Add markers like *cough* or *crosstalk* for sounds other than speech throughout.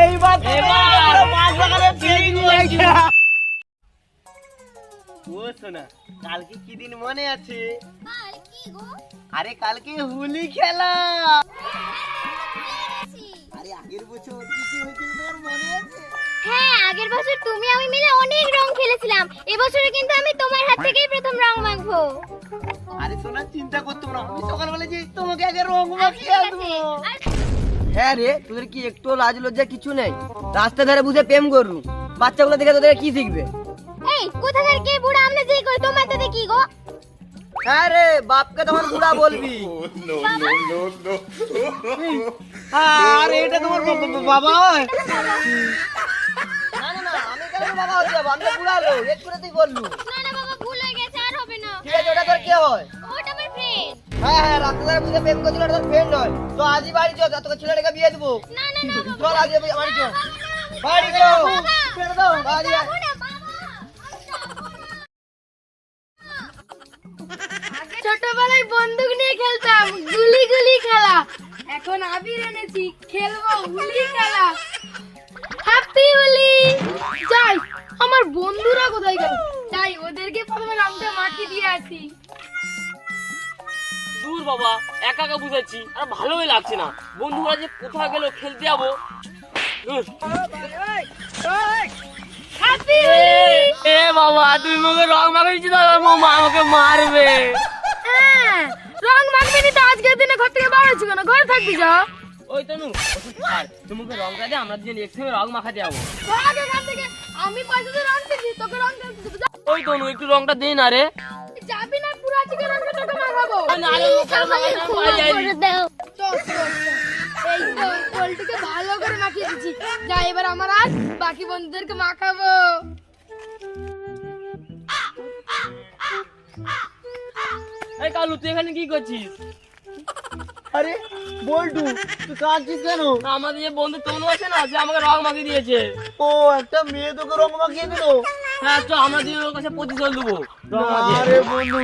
এইবার ও কালকে কি দিন মনে আছে? আরে কালকে হোলি খেলা। আরে আগের বছর কি কি হয়েছিল তোমার মনে আছে? হ্যাঁ আগের বছর তুমি আমি মিলে অনেক রং খেলেছিলাম। এবছরে কিন্তু আমি তোমার হাত থেকেই প্রথম রং মাখবো আরে শোনা চিন্তা করতো না। আমি সকালবেলা যে তোমাকে আগে রং মাখিয়ে আসব হ্যাঁ রে তোদের কি একটু লাজ লজ্জা কিছু নেই? রাস্তা ধারে বুঝে প্রেম করবি। বাচ্চাগুলো দেখে তোদের কি শিখবে? এই কোথাকার কে বুড়া? আমরা যেই কই তোমার তাতে কি গো? হ্যাঁ রে বাপকে তখন বুড়া বলবি। *laughs* আর এটা তোমার বা- বা- বাবা? না না না আমি কেন বাবা হতে যাব? আমি বুড়া লোক এক তুই বললু। না না বাবা ভুল হয়ে গেছে আর হবে না। ঠিক ওটা তোর কে হয়? হ্যাঁ হ্যাঁ রাস্তা ধারে বুঝে প্রেম করছিল তোর ফ্রেন্ড হয়। তো আজই বাড়ি চল তোকে ছেলেটাকে বিয়ে দেবো। না না না চল আজই বাড়ি চল। বাবা, বাড়ি চল। ছেড়ে দাও বাড়ি আয়। যাব না, বাবা। ছোটবেলায় বন্দুক নিয়ে খেলতাম গুলি গুলি খেলা। এখন আবির এনেছি খেলব হুলি খেলা। হ্যাপি হোলি। যাই আমার বন্ধুরা কোথায় গেল? যাই ওদেরকে প্রথমে রংটা মাখিয়ে দিয়ে আসি। দূর বাবা একা একা বুঝাচ্ছি আর ভালোই লাগছে না। বন্ধুরা যে কোথায় গেল খেলতে যাব। এ বাবা তুমি মুখে রং মাখিয়েছি তো মা আমাকে মারবে। হ্যাঁ রং মাখবি নি তো আজকের দিনে ঘর থেকে বার হয়েছি কেন? ঘরে থাকবি যা। ওই তনু ওষুধ ছাড় তুমি মুখে রংটা দে আমরা দুজন একসঙ্গে রং মাখাতে যাব। আমি পয়সা দিয়ে রং কিনছি তোকে রং ওই তনু একটু রংটা দে না রে। যাবি না? পুরো তোকে মাখাবো। এই তো পোলট্রিকে ভালো করে মাখিয়ে দিচ্ছি। যা এবার আমার আর বাকি বন্ধুদেরকে মাখাবো। এই কালু তুই এখানে কি করছিস? আরে বল্টু তুই কাঁদছিস কেন? আমাদের যে বন্ধু তনু আছে না সে আমাকে রং মাখিয়ে দিয়েছে। ও একটা মেয়ে তোকে রং মাখিয়ে দিল? হ্যাঁ তো আমরা দুজন ওর কাছে প্রতিশোধ দেবো। আরে বন্ধু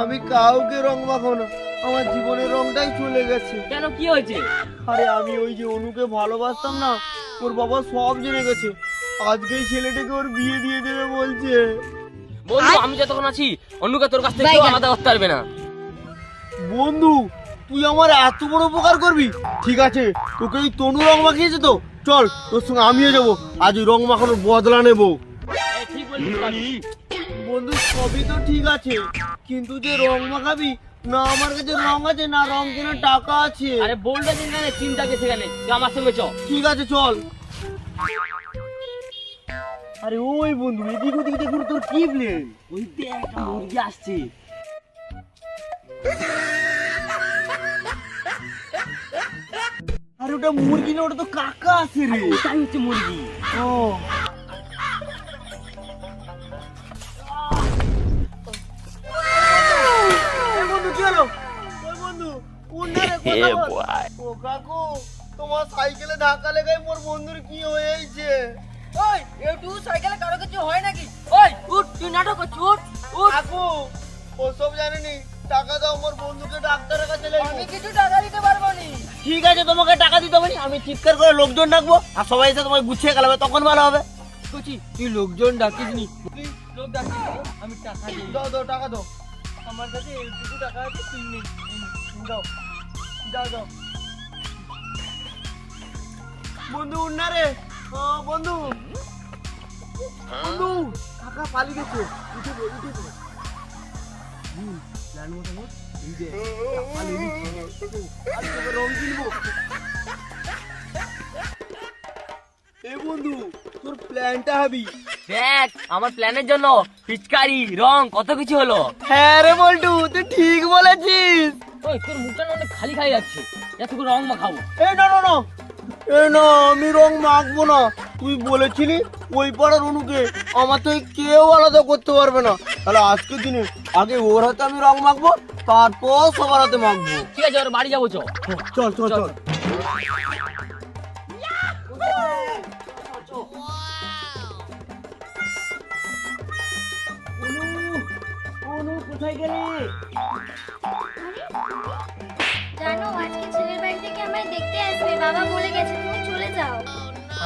আমি কাউকে রং মাখাবো না। আমার জীবনের রংটাই চলে গেছে। কেন কি হয়েছে? আরে আমি ওই যে অনুকে ভালোবাসতাম না ওর বাবা সব জেনে গেছে। আজকেই ছেলেটাকে ওর বিয়ে দিয়ে দেবে বলছে। বন্ধু আমি যতক্ষণ আছি অন্যকে তোর কাছ থেকে কেউ আলাদা করতে পারবে না। বন্ধু তুই আমার এত বড় উপকার করবি? ঠিক আছে তোকে এই তনু রং মাখিয়েছে তো? চল তোর সঙ্গে আমিও যাব। আজ ওই রং মাখানোর বদলা নেব। এই ঠিক বলছিস। বন্ধু সবই তো ঠিক আছে। কিন্তু যে রং মাখাবি না আমার কাছে রং আছে না রং কেনার টাকা আছে। আরে বলটা দিন না চিন্তা কে সেখানে তুই আমার সঙ্গে চ। ঠিক আছে চল। আরে ওই বন্ধু এদিক ওদিক দেখুন তোর কি প্লেন ওই দেখ মুরগি আসছে। আরে ওটা মুরগি না ওটা তো কাকা আছে রে। তাই হচ্ছে মুরগি। ও। কোন ধারে ও কাকু তোমার সাইকেলে ধাক্কা লেগে মোর বন্ধুর কি হয়েছে? ওই একটু সাইকেলে কারও কিছু হয় নাকি? ওই উঠ তুই নাটক করছিস উঠ উঠ। কাকু ওসব জানেনি টাকা দাও মোর বন্ধুকে ডাক্তারের কাছে আমি কিছু টাকা দিতে পারব নি। ঠিক আছে তোমাকে টাকা দিতে হবে না। আমি চিৎকার করে লোকজন ডাকবো আর সবাই এসে তোমায় গুছিয়ে গেলাবে তখন ভালো হবে। কুচি তুই লোকজন ডাকিস নি। তুই লোক ডাকিস আমি টাকা দিই। দাও দাও টাকা দাও। আমার কাছে এইটুকু টাকা আছে তুই নে নে, দাও। বন্ধু রে। ও বন্ধু। বন্ধু কাকা পালিয়ে গেছে। উঠে পড় উঠে পড়। হুম, প্ল্যান মোটামুট এই যে, পালিয়ে গেছে। আজ তোকে রং কিনবো। এ বন্ধু তোর প্ল্যানটা হবি দেখ আমার প্ল্যানের জন্য পিচকারি রং কত কিছু হলো। হ্যাঁ রে বল্টু তুই ঠিক বলেছিস। ওই তোর মুখটা অনেক খালি খালি যাচ্ছে এত করে রং মাখাবো। এই না না না। এই না আমি রং মাখবো না। তুই বলেছিলি ওই পাড়ার অনুকে। আমার থেকে কেউ আলাদা করতে পারবে না। তাহলে আজকের দিনে আগে ওর হাতে আমি রং মাখবো তারপর সবার হাতে মাখবো। ঠিক আছে ওর বাড়ি যাব চ চল চল চল। কোথায় গেলে? আমায় দেখতে আসবে। বাবা বলে গেছে তুমি চলে যাও।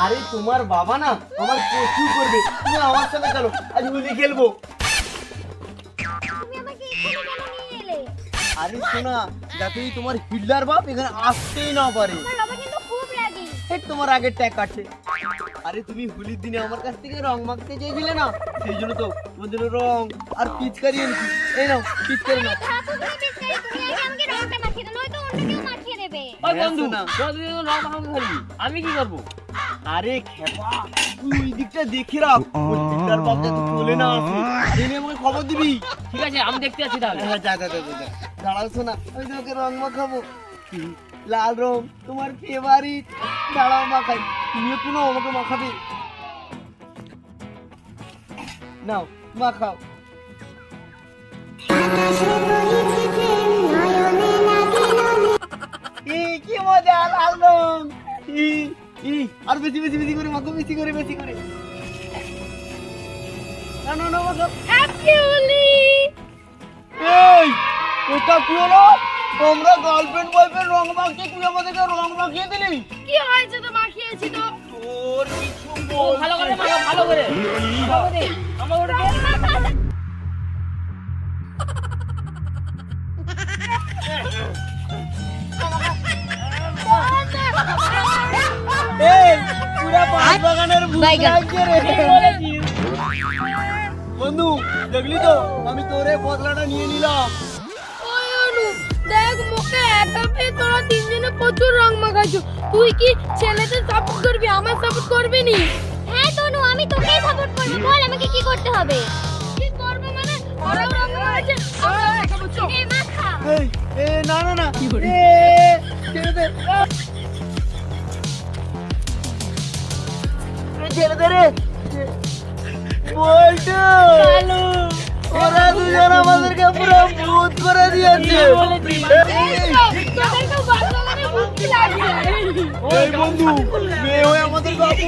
আরে তোমার বাবা না আমার প্রচুর করবে। তুমি আমার সাথে চলো আজ হোলি খেলব। তুমি আমাকে এখানে কেন নিয়ে এলে? আরে শোনা যাতে তোমার হিটলার বাপ এখানে আসতেই না পারে। আমার বাবা কিন্তু খুব রাগী। এই তোমার আগের ট্যাগ কাটছে আরে তুমি হোলির দিনে আমার কাছ থেকে রং মাখতে চেয়েছিলে না? সেই জন্য তো তোমাদের রং আর পিচকারি এনেছি। এই নাও পিচকারি নাও। ওই বন্ধু। রং মাখানো খেলবি আমি কি করব? আরে খেপা তুই ওই দিকটা দেখে রাখ। ওই হিটলার বাপ যাতে চলে না আসে। জেনে আমাকে খবর দিবি? ঠিক আছে আমি দেখতে আছি তাহলে। হ্যাঁ যা যা যা যা, যা। দাঁড়াও শোনা আমি তোমাকে রং মাখাবো। লাল রং তোমার ফেভারিট দাঁড়াও মাখাই। তুমি একটু নাও আমাকে মাখাবে। নাও মাখাও। কি মজা লাল রং ই, ই, আর বেশি বেশি বেশি করে মাখো বেশি করে বেশি করে। না না না মাখো। হ্যাপি হোলি এই এটা কি হলো? তোমরা গার্লফ্রেন্ড বয়ফ্রেন্ড রং মাখিয়ে তুই আমাদেরকে রং মাখিয়ে দিলি? কি হয়েছে তো মাখিয়েছি তো? তোর কিছু ভালো করে মাখা ভালো ভালো করে। আমার ওটা বন্ধু দেখলি তো? আমি তোরে বদলাটা নিয়ে নিলাম। দেখ মুখে একা পেয়ে তোরা তিনজনে প্রচুর রং মাখাইছো। তুই কি ছেলেদের সাপোর্ট করবি আমার সাপোর্ট করবি নি? হ্যাঁ তনু আমি তোকেই সাপোর্ট করব। বল আমাকে কি করতে হবে? কি করব মানে? ওরাও রং মাখাইছে। আমরা মাখাবো এই এ না না না। এ, ছেড়ে দে। এ, ছেড়ে দে রে বলটু ওরা দুজন আমাদেরকে পুরো ভূত করে দিয়েছে। এই, তোদেরকেও বাচ্চাদের বুদ্ধি লাগছে এই বন্ধু মেয়ে হয়ে আমাদের বাপু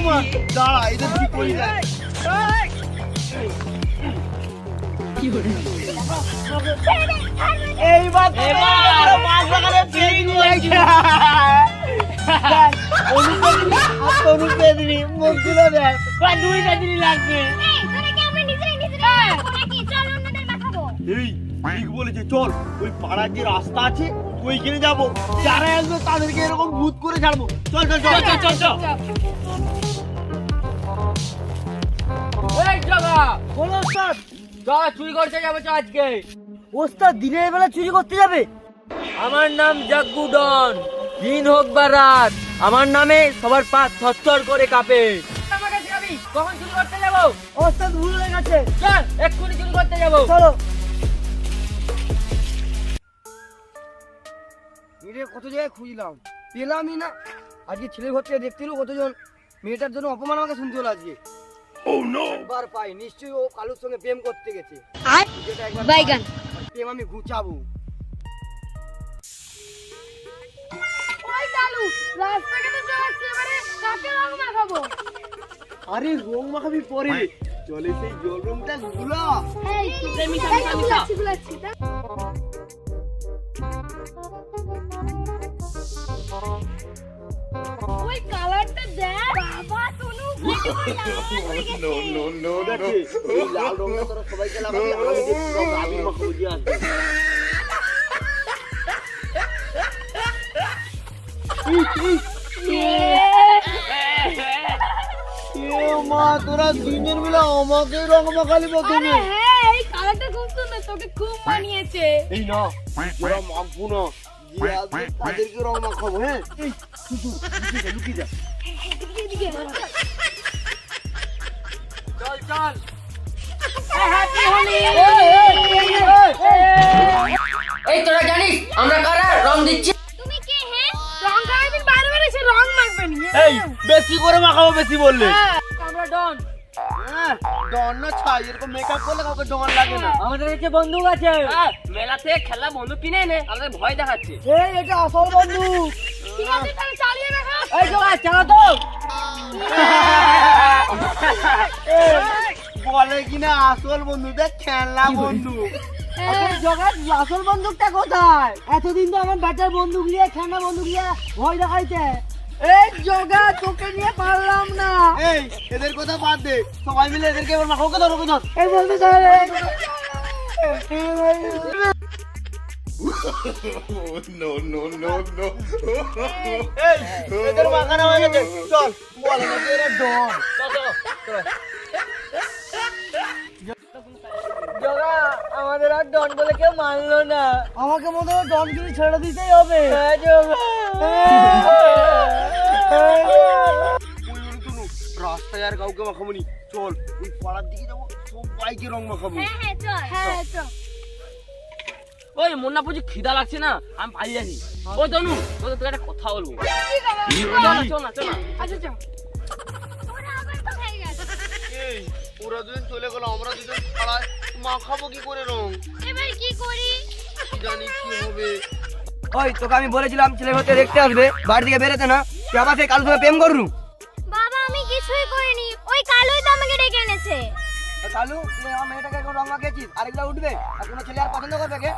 দাঁড়া এদের কি করি না এইবার বা দুই লাগবে। এই ঠিক বলেছে চল ওই পাড়ার যে রাস্তা আছে ওইখানে যাব। যারা আসবে তাদেরকে এরকম ভূত করে ছাড়বো। চল চল চল। চল চল চল এই জগা বলো ওস্তাদ। চল চুরি করতে যাব তো আজকে। ওস্তাদ দিনের বেলা চুরি করতে যাবে? আমার নাম জাগ্গু ডন। দিন হোক বা রাত আমার নামে সবার পা থরথর করে কাঁপে। আমার কাছে কখন চুরি করতে যাব? ওস্তাদ ভুল হয়ে গেছে। চল এক্ষুনি চুরি করতে যাব। চলো। মেয়েটা কত জায়গায় খুঁজলাম। পেলামই না। আজকে ছেলে ঘর থেকে দেখতে এলো কতজন। মেয়েটার জন্য অপমান আমাকে শুনতে হলো আজকে। একবার পাই নিশ্চয়ই ও কালুর সঙ্গে প্রেম করতে গেছে। যেটা একবার পাই, প্রেম আমি ঘুচাবো। ওই রাস্তাঘাটে চলাচ্ছি এবারে কাকে রং মাখাবো আরে রং মাখাবি পরে। চলে সেই জল রংটা গুলা। এই। গুলাচ্ছি গুলাচ্ছি ওই কালারটা দেখ। বাবা তনু *laughs* হয়ে গেছে। দেখে, এই লাল রংটা তোরা সবাইকে লাগাবি আমি দেখছি সব আবির মাখাবো দিয়ে আসবে। মা তোরা দিনের বেলা আমাকে রং মাখালি আরে প্রথমে হ্যাঁ এই কালারটা খুব সুন্দর তোকে খুব মানিয়েছে এই না তোরা মাখবো না তাদেরকে রং মাখাবো হ্যাঁ এই শুধু লুকিয়ে যা লুকিয়ে যা চল চল এই তোরা জানিস আমরা কারা রং দিচ্ছি বেশি করে মাখাবো বেশি বললে? আমরা ডন। হ্যাঁ, ডন না ছাই এরকম মেকআপ করলে কাউকে ডন লাগে না। আমাদের কাছে বন্দুক আছে। মেলাতে খেলা বন্দুক কিনে এনে আমাদের ভয় দেখাচ্ছে। এই এটা আসল বন্দুক। ঠিক আছে তাহলে চালিয়ে রাখো এই জোগা চালা তো। বলে কিনা আসল বন্ধু দেখ খেলনা বন্ধু জগার আসল বন্দুকটা কোথায়? এতদিন তো আমার ব্যাটার বন্দুক নিয়ে খেলনা বন্দুক নিয়ে ভয় দেখাইছে। এই জগা তোকে নিয়ে পারলাম না। এই এদের কথা বাদ দে। সবাই মিলে এদেরকে এবার মাখাও কে ধরো কে ধর এই বলতে চাইলে এই এদের মাখানো হয়ে গেছে। চল। বল আমাদের আর ডন বলে কেউ মানলো না। আমাকে মনে হয় ডনগিরি ছেড়ে দিতেই হবে। হ্যাঁ রাস্তায় আর কাউকে মাখাবো নি চল ওই পাড়ার দিকে যাব সবাইকে রং মাখাবো। হ্যাঁ হ্যাঁ চল। হ্যাঁ ওই মুন্না পুজি খিদা লাগছে না আমি পালিয়ে আসি ও তনু তোদের তোকে একটা কথা বলব। চল না চল না চল না। আচ্ছা চল। ওরা আবার কোথায় গেল এই ওরা দুজন চলে গেল আমরা দুজন পাড়ায়। মাখাবো কি করে রং? এবার কি করি? জানি কি হবে। ওই তোকে আমি বলেছিলাম ছেলে হতে দেখতে আসবে বাড়ি থেকে বেরোতে না তুই আবার সেই কাল সঙ্গে প্রেম করলু? বাবা আমি কিছুই করিনি। ওই কালোই তো আমাকে ডেকে এনেছে। কালু তুই আমার মেয়েটাকে এখন রং মাখিয়েছিস আরেকটা উঠবে আর কোনো ছেলে আর পছন্দ করবে কে?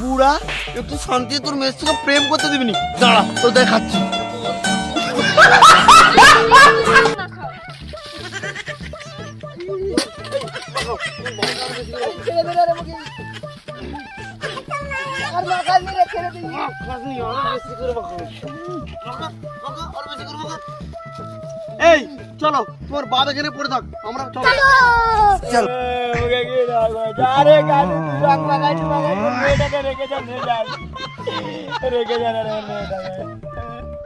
বুড়া একটু শান্তি তোর মেয়ের সঙ্গে প্রেম করতে দিবিনি দাঁড়া তোর দেখাচ্ছি। *laughs* এই চলো তোমার বাপ এখানে পড়ে থাক। আমরা চলো। চল। রেখে যা নিয়ে যা রেখে যা রে মেয়েটাকে